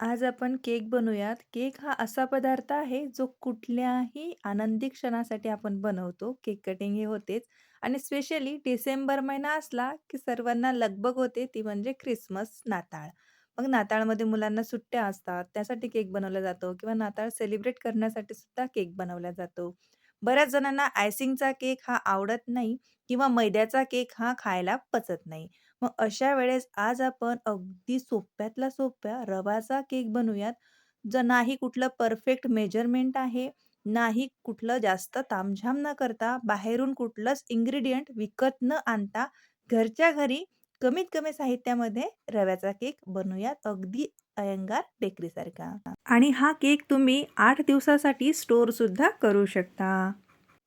आज आपण केक बनवूयात. केक हा असा पदार्थ आहे, जो कुठल्याही आनंदी क्षणासाठी आपण बनवतो. केक कटिंग हे होतेच आणि स्पेशली डिसेंबर महिना असला, की सर्वांना लगबग होते, ती म्हणजे ख्रिसमस, नाताळ. मग नाताळमध्ये मुलांना सुट्ट्या असतात, त्यासाठी केक बनवला जातो किंवा नाताळ सेलिब्रेट करण्यासाठी सुद्धा केक बनवला जातो. बऱ्याच जणांना आयसिंगचा केक हा आवडत नाही किंवा मैद्याचा केक हा खायला पचत नाही. मग अशा वेळेस आज आपण अगदी सोप्यातला सोप्या रवाचा केक बनवूयात. जो नाही कुठलं परफेक्ट मेजरमेंट आहे, नाही कुठलं जास्त तामझाम न करता, बाहेरून कुठलंच इन्ग्रीडियंट विकत न आणता, घरच्या घरी कमीत कमी साहित्यामध्ये रव्याचा केक बनवूयात अगदी अयंगार बेकरीसारखा. आणि हा केक तुम्ही 8 दिवसासाठी स्टोअरसुद्धा करू शकता.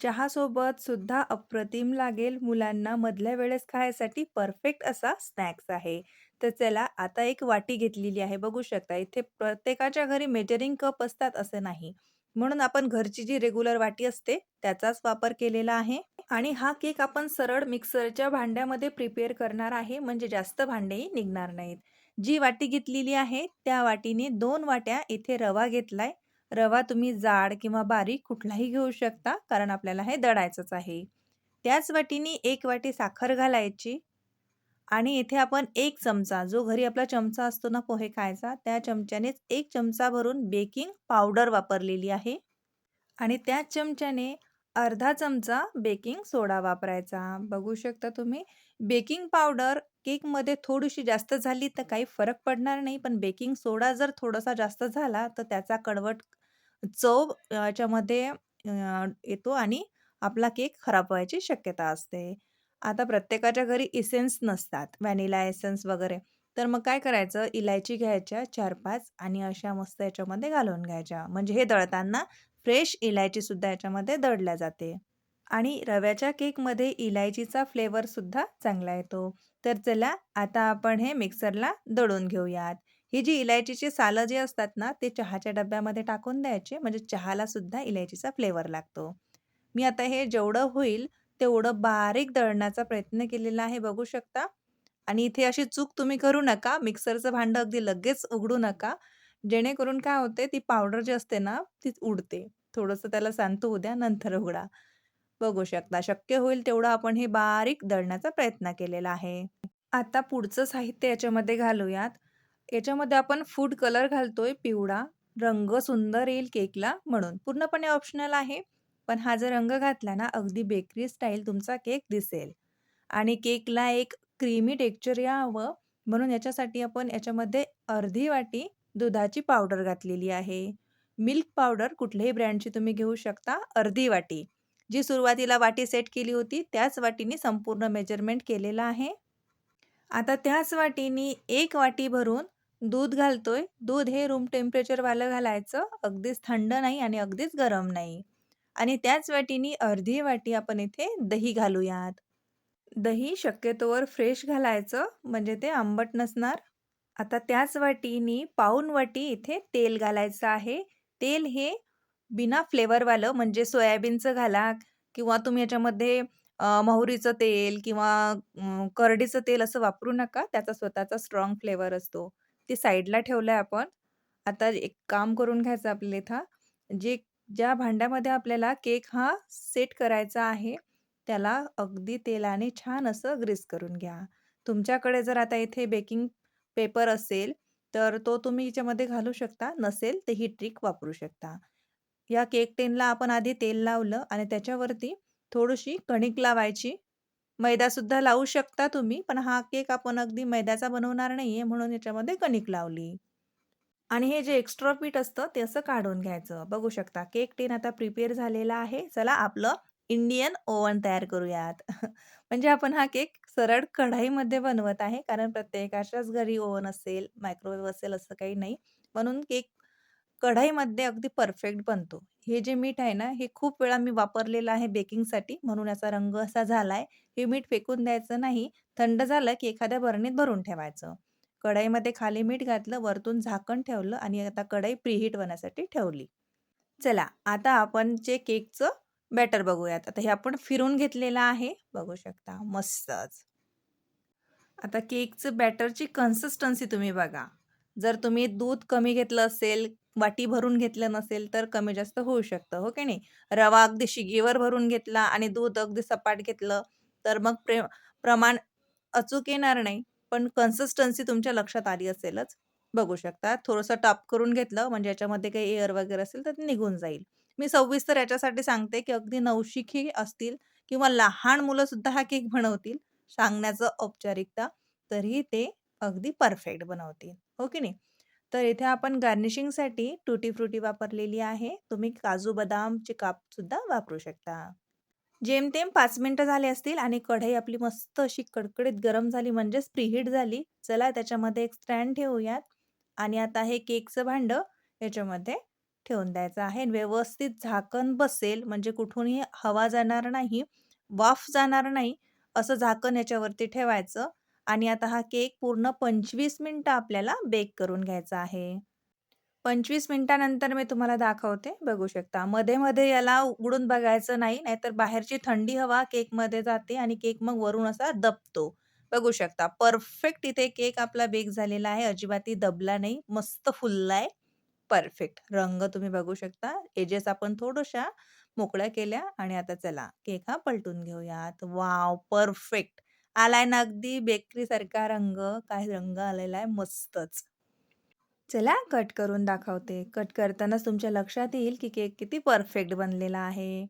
चहासोबत सुद्धा अप्रतिम लागेल. मुलांना मधल्या वेळेस खायसाठी परफेक्ट असा स्नॅक्स आहे. तर चला आता एक वाटी घेतलेली आहे. बघू शकता इथे प्रत्येकाच्या घरी मेजरिंग कप असतात असं नाही. म्हणून आपण घरची जी रेग्युलर वाटी असते त्याचाच वापर केलेला आहे. आणि हा केक आपण सरळ मिक्सरच्या भांड्यामध्ये प्रिपेअर करणार आहे म्हणजे जास्त भांडेही निघणार नाहीत. जी वाटी घेतलेली आहे त्या वाटीने दोन वाट्या इथे रवा घेतलाय. रवा तुम्ही जाड किंवा बारीक कुठलाही घेऊ शकता कारण आपल्याला हे दळायचंच आहे. त्याच वाटीने एक वाटी साखर घालायची आणि इथे आपण एक चमचा जो घरी आपला चमचा असतो ना पोहे खायचा, त्या चमच्यानेच एक चमचा भरून बेकिंग पावडर वापरलेली आहे. आणि त्याच चमच्याने अर्धा चमचा बेकिंग सोडा वापरायचा. बघू शकता तुम्ही बेकिंग पावडर केकमध्ये थोडीशी जास्त झाली तर काही फरक पडणार नाही. पण बेकिंग सोडा जर थोडासा जास्त झाला तर त्याचा कडवट चव याच्यामध्ये अ, येतो आणि आपला केक खराब व्हायची शक्यता असते. आता प्रत्येकाच्या घरी इसेन्स नसतात, व्हॅनिला एसेन्स वगैरे. तर मग काय करायचं, इलायची घ्यायच्या 4-5 आणि अशा मस्त याच्यामध्ये घालून घ्यायच्या. म्हणजे हे दळताना फ्रेश इलायचीसुद्धा याच्यामध्ये दळल्या जाते. आणि रव्याच्या केकमध्ये इलायचीचा फ्लेवरसुद्धा चांगला येतो. तर चला आता आपण हे मिक्सरला दळून घेऊयात. ही जी इलायचीची सालं जी असतात ना, ते चहाच्या डब्यामध्ये टाकून द्यायचे म्हणजे चहाला सुद्धा इलायचीचा फ्लेवर लागतो. मी आता हे जेवढं होईल तेवढं बारीक दळण्याचा प्रयत्न केलेला आहे बघू शकता. आणि इथे अशी चूक तुम्ही करू नका. मिक्सरचं भांडं अगदी लगेच उघडू नका. जेणेकरून काय होते ती पावडर जी असते ना, ती उडते. थोडंसं त्याला सांगतो होऊ द्या नंतर उघडा. बघू शकता शक्य होईल तेवढं आपण हे बारीक दळण्याचा प्रयत्न केलेला आहे. आता पुढचं साहित्य याच्यामध्ये घालूयात. याच्यामध्ये आपण फूड कलर घालतोय पिवळा. रंग सुंदर येईल केकला म्हणून. पूर्णपणे ऑप्शनल आहे. पण हा जर रंग घातला ना अगदी बेकरी स्टाईल तुमचा केक दिसेल. आणि केकला एक क्रीमी टेक्चर यावं म्हणून याच्यासाठी आपण याच्यामध्ये अर्धी वाटी दुधाची पावडर घातलेली आहे. मिल्क पावडर कुठल्याही ब्रँडची तुम्ही घेऊ शकता. अर्धी वाटी. जी सुरुवातीला वाटी सेट केली होती त्याच वाटीने संपूर्ण मेजरमेंट केलेलं आहे. आता त्याच वाटीने एक वाटी भरून दूध घालतोय. दूध हे रूम टेम्परेचरवालं घालायचं. अगदीच थंड नाही आणि अगदीच गरम नाही. आणि त्याच वाटीनी अर्धी वाटी आपण इथे दही घालूयात. दही शक्यतोवर फ्रेश घालायचं म्हणजे ते आंबट नसणार. आता त्याच वाटीनी पाऊन वाटी इथे तेल घालायचं आहे. तेल हे बिना फ्लेवरवालं म्हणजे सोयाबीनचं घाला किंवा तुम्ही याच्यामध्ये मोहरीचं तेल किंवा करडीचं तेल असं वापरू नका. त्याचा स्वतःचा स्ट्राँग फ्लेवर असतो. ती साईडला ठेवलं आहे आपण. आता एक काम करून घ्यायचं आपल्याला इथं जे ज्या भांड्यामध्ये आपल्याला केक हा सेट करायचा आहे, त्याला अगदी तेलाने छान असं ग्रीस करून घ्या. तुमच्याकडे जर आता इथे बेकिंग पेपर असेल, तर तो तुम्ही याच्यामध्ये घालू शकता. नसेल तर ही ट्रिक वापरू शकता. या केक टेनला आपण आधी तेल लावलं आणि त्याच्यावरती थोडीशी कणिक लावायची. मैदासुद्धा लावू शकता तुम्ही, पण हा केक आपण अगदी मैद्याचा बनवणार नाही आहे म्हणून याच्यामध्ये कणिक लावली. आणि हे जे एक्स्ट्रा पीठ असतं ते असं काढून घ्यायचं. बघू शकता केक टेन आता प्रिपेअर झालेला आहे. चला आपलं इंडियन ओव्हन तयार करूयात. म्हणजे आपण हा केक सरळ कढाईमध्ये बनवत आहे. कारण प्रत्येकाच्याच घरी ओव्हन असेल, मायक्रोवेव्ह असेल असं काही नाही. म्हणून केक कढईमध्ये अगदी परफेक्ट बनतो. हे जे मीठ आहे ना, हे खूप वेळा मी वापरलेलं आहे बेकिंगसाठी म्हणून याचा रंग असा झालाय. हे मीठ फेकून द्यायचं नाही. थंड झालं की एखाद्या बरणीत भरून ठेवायचं. कढईमध्ये खाली मीठ घातलं, वरतून झाकण ठेवलं आणि आता कढई प्रीहीट होण्यासाठी ठेवली. चला आता आपण जे केकचं बॅटर बघूयात. आता हे आपण फिरून घेतलेलं आहे. बघू शकता मस्तच. आता केकचं बॅटरची कन्सिस्टन्सी तुम्ही बघा. जर तुम्ही दूध कमी घेतलं असेल, वाटी भरून घेतलं नसेल, तर कमी जास्त होऊ शकतं, हो की नाही? रवा अगदी शिगेवर भरून घेतला आणि दूध अगदी सपाट घेतलं, तर मग प्रे प्रमाण अचूक येणार नाही. पण कन्सिस्टन्सी तुमच्या लक्षात आली असेलच. बघू शकता. थोडंसं टॉप करून घेतलं म्हणजे याच्यामध्ये काही एअर वगैरे असेल तर ते निघून जाईल. मी सविस्तर याच्यासाठी सांगते, की अगदी नवशिखी असतील किंवा लहान मुलंसुद्धा हा केक बनवतील. सांगण्याचं औपचारिकता, तरीही ते अगदी परफेक्ट बनवतील, हो की नाही? तर इथे आपण गार्निशिंगसाठी टुटी फ्रुटी वापरलेली आहे. तुम्ही काजू बदामचे कापसुद्धा वापरू शकता. जेमतेम पाच मिनटं झाले असतील आणि कढई आपली मस्त अशी कडकडीत गरम झाली म्हणजेच प्रीहीट झाली. चला त्याच्यामध्ये एक स्टँड ठेवूयात आणि आता हे केकचं भांडं याच्यामध्ये ठेवून द्यायचं आहे. व्यवस्थित झाकण बसेल म्हणजे कुठूनही हवा जाणार नाही, वाफ जाणार नाही, असं झाकण याच्यावरती ठेवायचं आणि आता हा केक पूर्ण पंचवीस मिनटं आपल्याला बेक करून घ्यायचा आहे. 25 मिनिटानंतर मी तुम्हाला दाखवते. बघू शकता. मध्ये-मध्ये याला उघडून बघायचं नाही, नाहीतर बाहेरची थंडी हवा केकमध्ये जाते आणि केक मग वरून असा दबतो. बघू शकता. परफेक्ट इथे केक आपला बेक झालेला आहे. अजिबातही दबला नाही. मस्त फुललाय. परफेक्ट. रंग तुम्ही बघू शकता. एजेस आपण थोड्याशा मोकळ्या केल्या आणि आता चला केक हा पलटून घेऊयात. Wow perfect. आलाय ना अगदी बेकरीसारखा रंग. काय रंग आलेला आहे मस्तच. चला कट करून दाखवते. कट करतानाच तुमच्या लक्षात येईल, की केक किती परफेक्ट बनलेला आहे.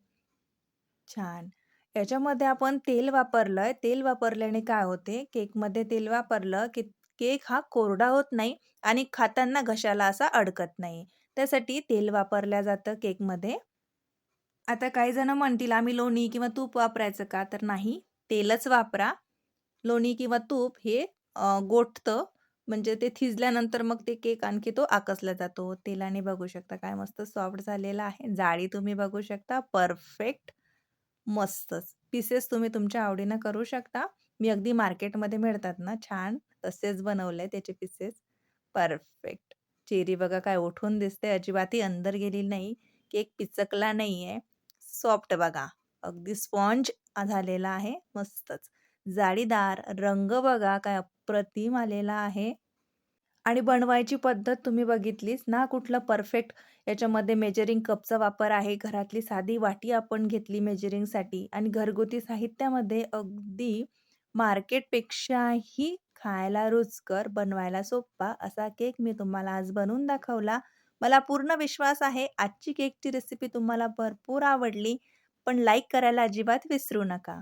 छान. याच्यामध्ये आपण तेल वापरलंय. तेल वापरल्याने काय होते, केकमध्ये तेल वापरलं, की केक हा कोरडा होत नाही आणि खाताना घशाला असा अडकत नाही. त्यासाठी तेल वापरलं जातं केकमध्ये. आता काही जण म्हणतील, आम्ही लोणी किंवा तूप वापरायचं का? तर नाही, तेलच वापरा. लोणी किंवा तूप हे गोठतं म्हणजे ते थिजल्यानंतर मग ते केक आणखी तो आकसला जातो. तेलाने बघू शकता काय मस्त सॉफ्ट झालेला आहे. जाळी तुम्ही बघू शकता. परफेक्ट. मस्तच. पीसेस तुम्ही तुमच्या आवडीनं करू शकता. मी अगदी मार्केटमध्ये मिळतात ना छान, तसेच बनवले त्याचे पीसेस. परफेक्ट. चेरी बघा काय उठून दिसते. अजिबातही अंदर गेली नाही. केक पिचकला नाही आहे सॉफ्ट बघा. अगदी स्पॉन्ज झालेला आहे. मस्तच. जाळीदार. रंग बघा काय अप्रतिम आलेला आहे. आणि बनवायची पद्धत तुम्ही बघितलीच ना, कुठलं परफेक्ट याच्यामध्ये मेजरिंग कपचा वापर आहे. घरातली साधी वाटी आपण घेतली मेजरिंगसाठी आणि घरगुती साहित्यामध्ये अगदी मार्केटपेक्षाही खायला रुचकर, बनवायला सोप्पा असा केक मी तुम्हाला आज बनवून दाखवला. मला पूर्ण विश्वास आहे आजची केकची रेसिपी तुम्हाला भरपूर आवडली. पण लाईक करायला अजिबात विसरू नका.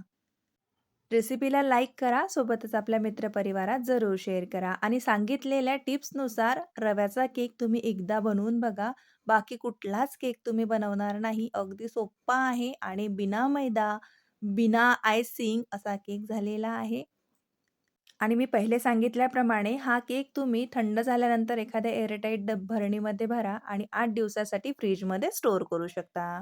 रेसिपीला लाईक करा, सोबतच आपल्या मित्रपरिवारात जरूर शेअर करा आणि सांगितलेल्या टिप्सनुसार रव्याचा केक तुम्ही एकदा बनवून बघा. बाकी कुठलाच केक तुम्ही बनवणार नाही. अगदी सोप्पा आहे आणि बिना मैदा, बिना आयसिंग असा केक झालेला आहे. आणि मी पहिले सांगितल्याप्रमाणे हा केक तुम्ही थंड झाल्यानंतर एखाद्या एअरटाईट डब भरणीमध्ये भरा आणि आठ दिवसासाठी फ्रीजमध्ये स्टोअर करू शकता.